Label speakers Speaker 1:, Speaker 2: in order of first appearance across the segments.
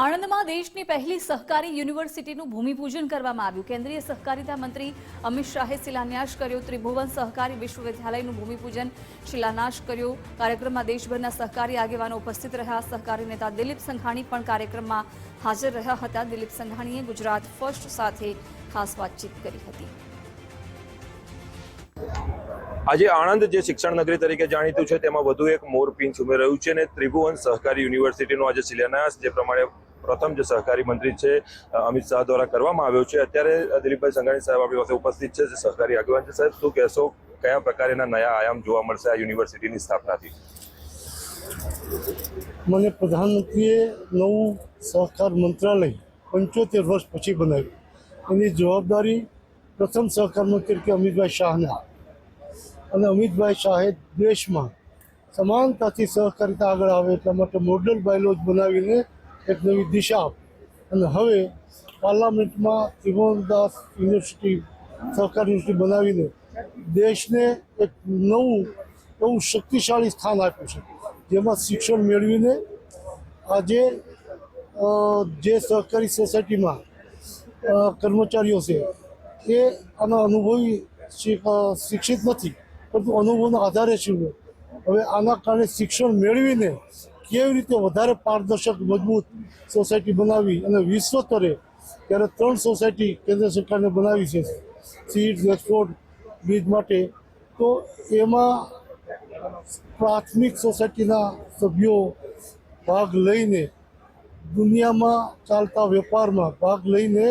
Speaker 1: આણંદમાં દેશની પહેલી સહકારી યુનિવર્સિટીનું ભૂમિપૂજન કરવામાં આવ્યું. કેન્દ્રીય સહકારિતા મંત્રી અમિત શાહે શિલાન્યાસ કર્યો. ત્રિભુવન સહકારી વિશ્વવિદ્યાલયનું ભૂમિપૂજન શિલાન્યાસ કર્યો. કાર્યક્રમમાં દેશભરના સહકારી આગેવાનો ઉપસ્થિત રહ્યા. સહકારી નેતા દિલીપ સંઘાણી પણ કાર્યક્રમમાં હાજર રહ્યા હતા. દિલીપ સંઘાણીએ ગુજરાત ફર્સ્ટ સાથે ખાસ વાતચીત કરી હતી.
Speaker 2: આજે આણંદ જે શિક્ષણ નગરી તરીકે જાણીતું છે, તેમાં વધુ એક મોરપિંચ ઉમેરાયું છે અને ત્રિભુવન સહકારી યુનિવર્સિટીનો આજે શિલાન્યાસ, જે પ્રમાણે પ્રથમ જે સહકારી મંત્રી છે અમિત શાહ દ્વારા કરવામાં આવ્યો છે. અત્યારે દિલીપભાઈ સંઘાણી સાહેબ આપણી પાસે ઉપસ્થિત છે સહકારી આગેવાન છે. સાહેબ, શું કહેશો? કયા પ્રકારના નયા આયામ જોવા મળશે આ યુનિવર્સિટીની સ્થાપનાથી?
Speaker 3: મને પ્રધાનમંત્રીએ નવું સહકાર મંત્રાલય પંચોતેર વર્ષ પછી બનાવ્યું. એની જવાબદારી પ્રથમ સહકાર મંત્રી તરીકે અમિતભાઈ શાહને અને અમિતભાઈ શાહે દેશમાં સમાનતાથી સહકારિતા આગળ આવે એટલા માટે મોડલ બાયલોજ બનાવીને એક નવી દિશા અને હવે પાર્લામેન્ટમાં ત્રિભુવનદાસ યુનિવર્સિટી સહકાર યુનિવર્સિટી બનાવીને દેશને એક નવું, એવું શક્તિશાળી સ્થાન આપ્યું છે, જેમાં શિક્ષણ મેળવીને આજે જે સહકારી સોસાયટીમાં કર્મચારીઓ છે, એ આના અનુભવી શિક્ષિત નથી, પરંતુ અનુભવના આધારે છે. હવે આના કારણે શિક્ષણ મેળવીને કેવી રીતે વધારે પારદર્શક, મજબૂત સોસાયટી બનાવી અને વિશ્વ સ્તરે ત્યારે ત્રણ સોસાયટી કેન્દ્ર સરકારને બનાવી છે, સીડ્સ, એક્સપોર્ટ, બીજ માટે. તો એમાં પ્રાથમિક સોસાયટીના સભ્યો ભાગ લઈને દુનિયામાં ચાલતા વેપારમાં ભાગ લઈને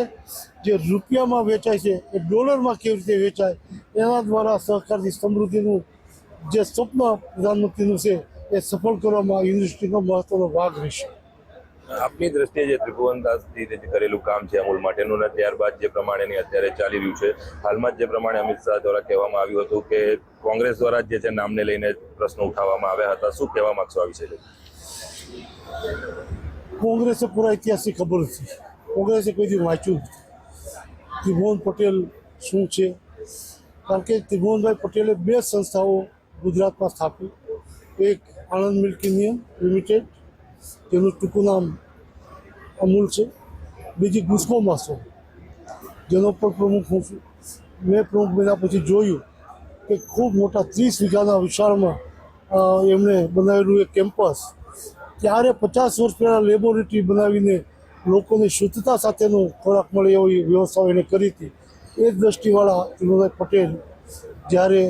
Speaker 3: જે રૂપિયામાં વેચાય છે, એ ડોલરમાં કેવી રીતે વેચાય, એના દ્વારા સહકારની સમૃદ્ધિનું જે સ્વપ્ન પ્રધાનમંત્રીનું છે એ સફળ કરવામાં યુનિવર્સિટીનો મહત્વનો ભાગ રહેશે.
Speaker 2: આપની દ્રષ્ટિએ જે ત્રિભુવનદાસજી જે કરેલું કામ છે અમૂલ માટેનું ને ત્યારબાદ જે પ્રમાણેની અત્યારે ચાલી રહ્યું છે હાલમાં જે પ્રમાણે અમિત શાહ દ્વારા કહેવામાં આવ્યું હતું કે કોંગ્રેસ દ્વારા જે છે નામને લઈને પ્રશ્નો ઉઠાવવામાં આવ્યા હતા શું કહેવા માંગશો આ વિશે?
Speaker 3: કોંગ્રેસે પૂરા ઇતિહાસની ખબર નથી. કોંગ્રેસે કોઈ દી વાંચ્યું ત્રિભુવન પટેલ શું છે? કારણ કે ત્રિભુવનભાઈ પટેલે બે સંસ્થાઓ ગુજરાતમાં સ્થાપી એક આણંદ મિલ્ક નિયમ લિમિટેડ જેનું ટૂંકું નામ અમૂલ છે. બીજી ગુસ્કો માસો, જેનો પણ પ્રમુખ હું છું. મેં પ્રમુખ બન્યા પછી જોયું કે ખૂબ મોટા ત્રીસ વીઘાના વિશાળમાં એમણે બનાવેલું એક કેમ્પસ. ત્યારે પચાસ વર્ષ પહેલાં લેબોરેટરી બનાવીને લોકોને શુદ્ધતા સાથેનો ખોરાક મળે એવી વ્યવસ્થાઓ એને કરી હતી. એ જ દ્રષ્ટિવાળા વિનોદભાઈ પટેલ જ્યારે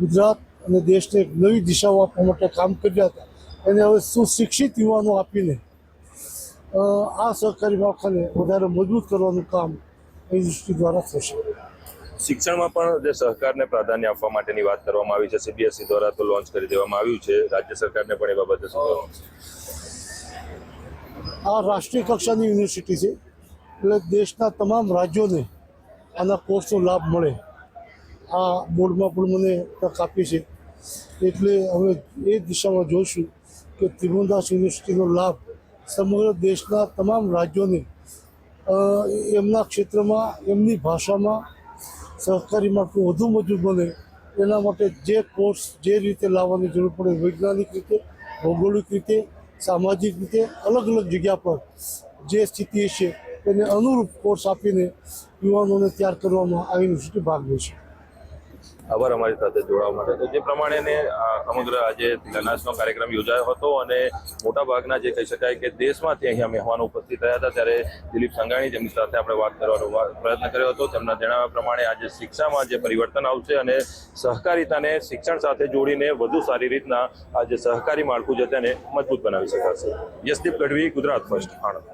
Speaker 3: ગુજરાત અને દેશને એક નવી દિશાઓ આપવા માટે કામ કર્યા હતા. એને હવે સુશિક્ષિત યુવાનો આપીને આ સહકારી માળખાને વધારે મજબૂત કરવાનું કામ એ દૃષ્ટિ દ્વારા થશે.
Speaker 2: શિક્ષણમાં પણ જે સહકારને પ્રાધાન્ય આપવા માટેની વાત કરવામાં આવી છે સીબીએસઈ દ્વારા તો લોન્ચ કરી દેવામાં આવ્યું છે. રાજ્ય સરકારને પણ એ બાબતે?
Speaker 3: આ રાષ્ટ્રીય કક્ષાની યુનિવર્સિટી છે એટલે દેશના તમામ રાજ્યોને આના કોર્સનો લાભ મળે. આ બોર્ડમાં પણ મને તક આપી છે. એટલે અમે એ દિશામાં જોઈશું કે ત્રિભુવનદાસ યુનિવર્સિટીનો લાભ સમગ્ર દેશના તમામ રાજ્યોને એમના ક્ષેત્રમાં, એમની ભાષામાં સહકારી માળખું વધુ મજબૂત બને. એના માટે જે કોર્સ જે રીતે લાવવાની જરૂર પડે વૈજ્ઞાનિક રીતે, ભૌગોલિક રીતે, સામાજિક રીતે, અલગ અલગ જગ્યા પર જે સ્થિતિ છે એને અનુરૂપ કોર્સ આપીને યુવાનોને તૈયાર કરવામાં આ યુનિવર્સિટી ભાગ લેશે.
Speaker 2: આભાર અમારી સાથે જોડાવા માટે. તો જે પ્રમાણે સમગ્ર આજે શિલાન્યાસનો કાર્યક્રમ યોજાયો હતો અને મોટા ભાગના જે કહી શકાય કે દેશમાંથી અહીંયા મહેમાનો ઉપસ્થિત થયા હતા, ત્યારે દિલીપ સંઘાણી જેમની સાથે આપણે વાત કરવાનો પ્રયત્ન કર્યો હતો. તેમના જણાવ્યા પ્રમાણે આજે શિક્ષામાં જે પરિવર્તન આવશે અને સહકારિતાને શિક્ષણ સાથે જોડીને વધુ સારી રીતના આ જે સહકારી માળખું છે તેને મજબૂત બનાવી શકાશે. યશદીપ ગઢવી, ગુજરાત ફર્સ્ટ, આણંદ.